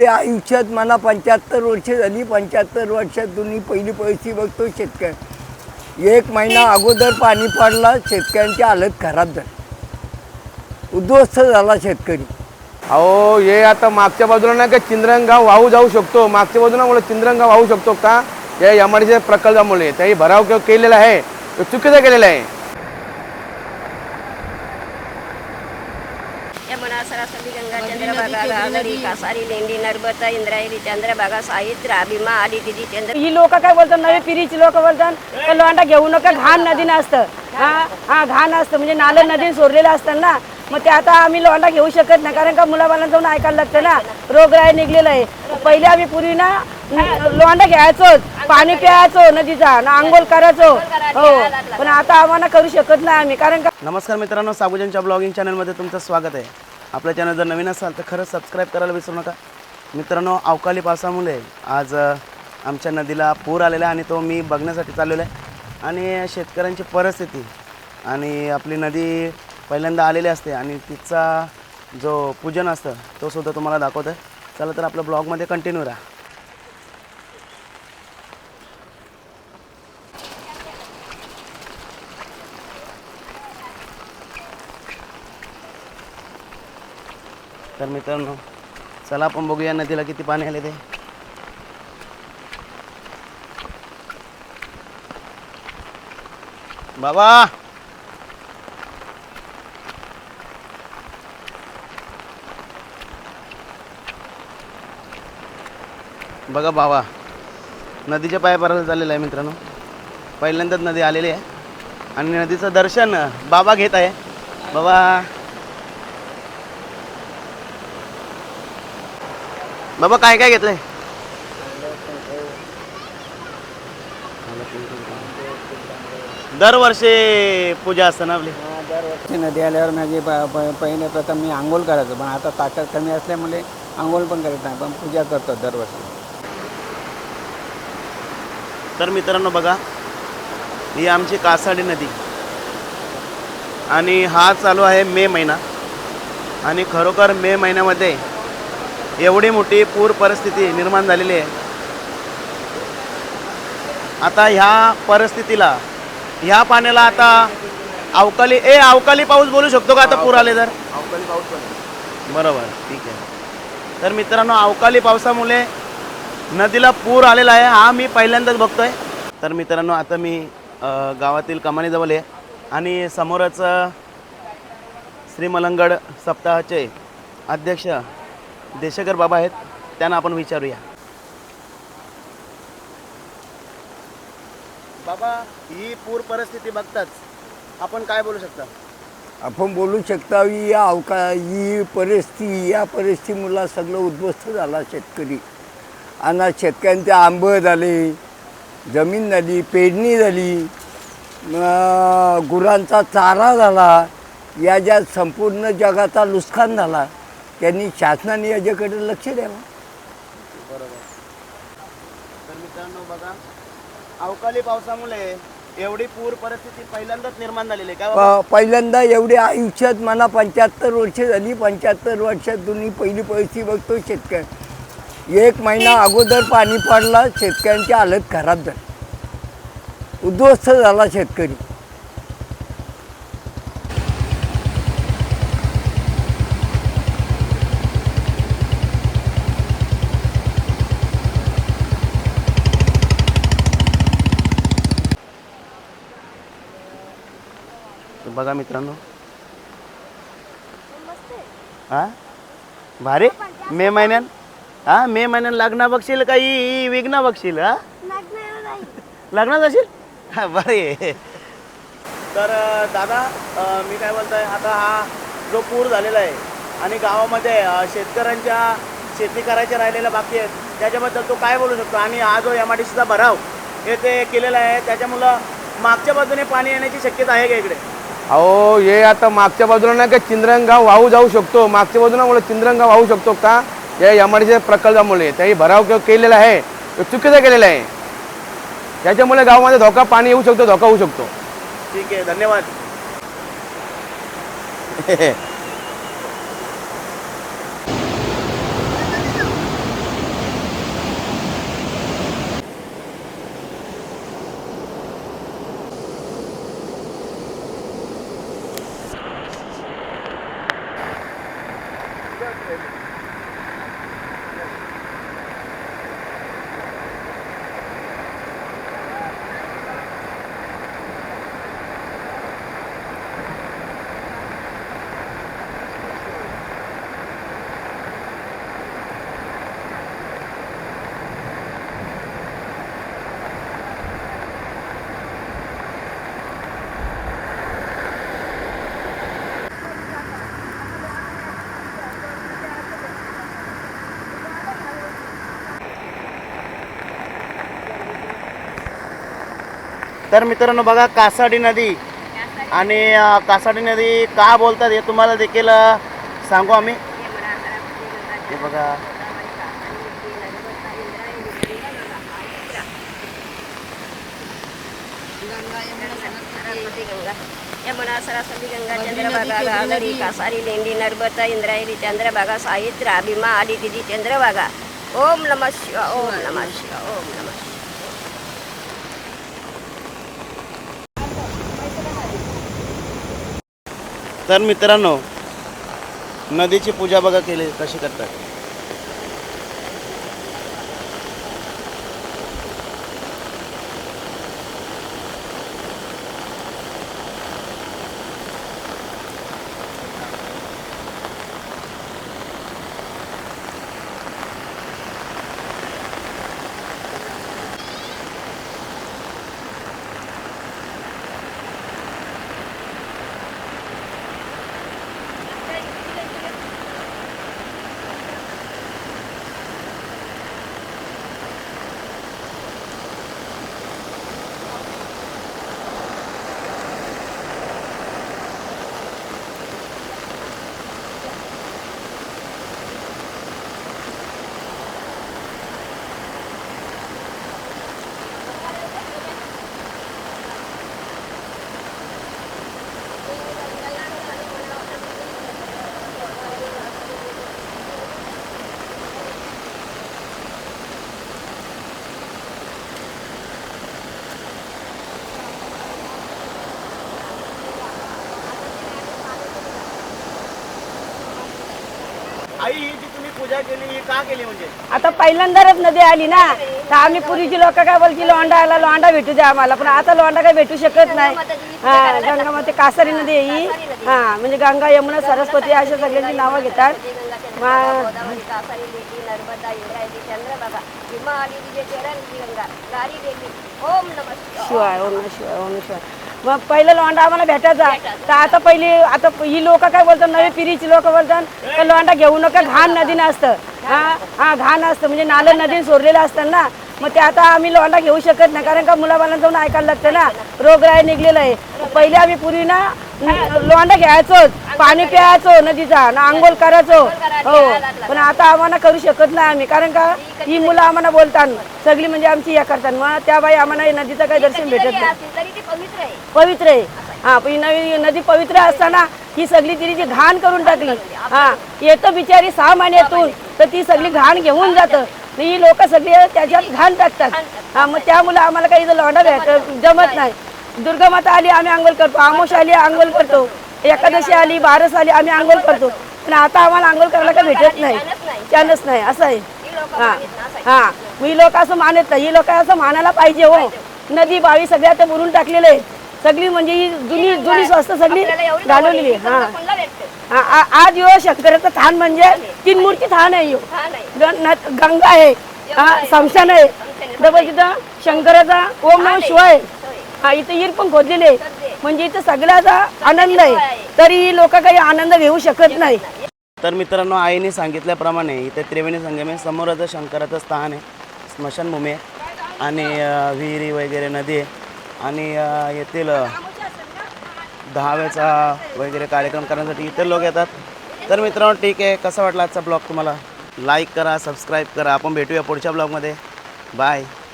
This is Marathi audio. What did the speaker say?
ते आयुष्यात मला पंच्याहत्तर वर्ष झाली. पंच्याहत्तर वर्षात दोन्ही पहिली पैसे बघतो शेतकरी. एक महिना अगोदर पाणी पडला शेतकऱ्यांची हालत खराब झाली. उद्ध्वस्त झाला शेतकरी. अहो हे आता मागच्या बाजूला नाही का चिंद्रंगाव वाहू जाऊ शकतो. मागच्या बाजूला मला चिंद्रंगाव वाहू शकतो का? या एमआरडीच्या प्रकल्पामुळे. त्याही भराव केलेला आहे. तो चुकीचा केलेला आहे. यमुना सरस्वती गंगा चंद्रभागा गागरी कासारी लेंडी नर्मदा इंद्रायणी चंद्रभागा साहित्य भीमा आदी दिदी चंद्र ही लोक काय बोलतात? नवे पिढीची लोक बोलतात? का लोंडा घेऊ नका? घाण नदीनं असतं हा? हा घाण असतं. म्हणजे नालं नदीने सोडलेलं असतं ना. मग ते आता आम्ही लोंडा घेऊ शकत नाही. कारण का मुलाबाळांना जाऊन ऐकायला लागतं ना. रोगराई निघलेलं आहे. पहिले आम्ही पूर्वी ना लोंडा घ्यायचोच पाणी प्यायचो नदीचा. ना आंघोळ करायचो. हो. पण आता आम्हाला करू शकत नाही आम्ही. कारण का नमस्कार मित्रांनो साबुजनच्या ब्लॉगिंग चॅनलमध्ये तुमचं स्वागत आहे. आपला चॅनल जर नवीन असाल तर खरंच सबस्क्राईब करायला विसरू नका. मित्रांनो अवकाळी पावसामुळे आज आमच्या नदीला पूर आलेला आहे आणि तो मी बघण्यासाठी चाललेलो आहे. आणि शेतकऱ्यांची परिस्थिती आणि आपली नदी पहिल्यांदा आलेली असते आणि तिचा जो पूजन असतं तोसुद्धा तुम्हाला दाखवतं चला तर आपल्या ब्लॉगमध्ये कंटिन्यू राहा. तर मित्रांनो चला आपण बघूया नदीला किती पाणी आले ते. बाबा! बघा बाबा नदीच्या पायापर्यंत चाललेलं आहे मित्रांनो. पहिल्यांदाच नदी आलेली आहे. आणि नदीचं दर्शन बाबा घेत आहे. बाबा! बाबा काय काय घेतलंय? दरवर्षी पूजा असते ना आपली? ती नदी आल्यावर माझी प- प- पहिले प्रथम मी आंघोळ करायचो पण आता ताकद कमी असल्यामुळे आंघोळ पण करत नाही पण पूजा करतो दरवर्षी. तर मित्रांनो बघा ही आमची कासाडी नदी. आणि हा चालू आहे मे महिना. आणि खरोखर मे महिन्यामध्ये एवढी मोठी पूर परिस्थिती निर्माण झालेली आहे. आता ह्या परिस्थितीला ह्या पाण्याला आता अवकाळी ए अवकाळी पाऊस बोलू शकतो का आता पूर आले तर? अवकाळी पाऊस बरोबर ठीक आहे. तर मित्रांनो अवकाळी पावसामुळे नदीला पूर आलेला आहे. हा मी पहिल्यांदाच बघतोय. तर मित्रांनो आता मी गावातील कमानीजवळ आहे आणि समोरच अ, श्री मलंगड सप्ताहाचे अध्यक्ष देशकर बाबा आहेत त्यांना आपण विचारूया. बाबा ही पूर परिस्थिती बघताच आपण काय बोलू शकता? आपण बोलू शकता की या अवका ही परिस्थिती या परिस्थितीमुळं सगळं उद्ध्वस्त झाला शेतकरी. आणि शेतकऱ्यांचे आंब झाले जमीन झाली पेरणी झाली गुरांचा चारा झाला या ज्या संपूर्ण जगाचा नुकसान झाला त्यांनी शासनाने याच्याकडे लक्ष द्यावं. तर मित्रांनो बघा अवकाळी पावसामुळे एवढी पूर परिस्थिती पहिल्यांदाच निर्माण झालेली आहे. बाबा? प पहिल्यांदा एवढे आयुष्यात मला पंच्याहत्तर वर्ष झाली. पंच्याहत्तर वर्षात तुम्ही पहिली पैसे बघतो शेतकरी. एक महिना अगोदर पाणी पडला शेतकऱ्यांची हालत खराब झाली. उद्ध्वस्त झाला शेतकरी. बघा मित्रांनो. हा? भारी? मे महिन्यात हा मे महिन्यात लग्न बघशील का ही? विघ्न बघशील हा? लग्नात असेल हा बरे तर दादा मी काय बोलतोय आता हा जो पूर झालेला आहे आणि गावामध्ये शेतकऱ्यांच्या शेती करायच्या राहिलेल्या बाकी आहेत त्याच्याबद्दल तो काय बोलू शकतो? आणि हा जो एम आय डी सीचा भराव हे ते केलेला आहे त्याच्यामुळं मागच्या बाजूने पाणी येण्याची शक्यता आहे का इकडे? अहो हे आता मागच्या बाजूला नाही का चिंद्रंगाव वाहू जाऊ शकतो. मागच्या बाजूला मला चिंद्रंगाव वाहू शकतो का? या एमआरडीच्या प्रकल्पामुळे. त्याही भराव केलेला आहे. तो चुकीचा केलेला आहे. त्याच्यामुळे गावामध्ये धोका पाणी येऊ शकतो धोका होऊ शकतो. ठीक आहे धन्यवाद. work तर मित्रांनो बघा कासाडी नदी. आणि कासाडी नदी का बोलतात हे तुम्हाला देखील सांगू आम्ही. हे बघा. सरस्वती गंगा यमुना सरस्वती गंगा चंद्रभागा. गागरी कासारी लेंडी नर्मदा इंद्रायणी चंद्रभागा साहित्य भीमा आली दिदी चंद्रभागा. ओम नमः शिवा ओम नमः शिवा ओम नमः शिवा तर मित्रांनो नदीची पूजा बघा केली कशी करतात. आई ही जी तुम्ही पूजा केली ही का केली म्हणजे? आता पहिल्यांदाच नदी आली ना तर आम्ही पूर्वीची लोक काय बोलची लोंडा आला लोंडा भेटू द्या आम्हाला पण आता लोंडा काय भेटू शकत नाही. हा गंगामध्ये कासारी नदी आहे ही. हा म्हणजे गंगा यमुना सरस्वती अशा सगळ्यांची नावं घेतात. मा- गोदावरी कासारी लेंडी नर्मदा इंद्रायणी चंद्रभागा भीमा आली दिदी चरण गंगा गारी देवी ओम नमः शिवाय ओम नमः शिवाय ओम नमः शिवाय. मग पहिलं लोंडा आम्हाला भेटायचा. तर आता पहिली आता ही लोक काय बोलतात? नवी पिढीची लोक बोलतात? का लोंडा घेऊ नका घाण नदीनं असतं हा हा घाण असतं. म्हणजे नालं नदीने सोडलेलं असतं ना. मग ते आता आम्ही लोंडा घेऊ शकत नाही. कारण का मुलाबाळांना जाऊन ऐकायला लागतं ना. रोगराई निघलेलं आहे. पहिले आम्ही पूर्वी ना लोंडा घ्यायचो पाणी प्यायचो नदीचा ना आंघोळ करायचो. हो. पण आता आम्हाला करू शकत नाही आम्ही. कारण का ही मुलं आम्हाला बोलतात सगळी म्हणजे आमची या करतात. मग त्या बाई आम्हाला या नदीचं काही दर्शन भेटत नाही. पवित्र आहे. हा पण ही नवी नदी पवित्र असताना ही सगळी तिने घाण करून टाकली. हा येतं बिचारी सहा महिन्यातून तर ती सगळी घाण घेऊन जातं. ही लोक सगळी त्याच्यात घाण टाकतात. हा मग त्यामुळे आम्हाला काही लोंढा जमत नाही. दुर्गा माता आली आम्ही आंघोळ करतो. आमोश आली आंघोळ करतो. एकादशी आली बारस आली आम्ही आंघोळ करतो. पण आता आम्हाला आंघोळ करायला काही भेटत नाही. त्यानंच नाही असं आहे. हा हा. ही लोक असं मानत नाही. ही लोक असं मानायला पाहिजे हो. नदी बावी सगळ्या ते बुरून टाकलेले. सगळी म्हणजे ही जुनी जुनी स्वस्त सगळी घालवलेली आहे. हा. आज यो शंकराचं थान म्हणजे तीन मूर्ती थान आहे यो. हा गंगा आहे. हा समशान आहे. डबल तिथं शंकराचा ओम नम शिवाय. हा इथं हिर पण खोदलेले. म्हणजे इथं सगळ्याचा आनंद आहे. तरी लोक काही आनंद घेऊ शकत नाही. तर मित्रांनो आईने सांगितल्याप्रमाणे इथे त्रिवेणी संगमे समोरचं समोरच शंकराचं स्थान आहे. स्मशानभूमी आहे. आणि विहिरी वगैरे नदी आहे. आणि येथील दहाव्याचा वगैरे कार्यक्रम करण्यासाठी इतर लोक येतात. तर मित्रांनो ठीक आहे. कसा वाटला आजचा ब्लॉग तुम्हाला? लाईक करा सबस्क्राईब करा. आपण भेटूया पुढच्या ब्लॉगमध्ये. बाय.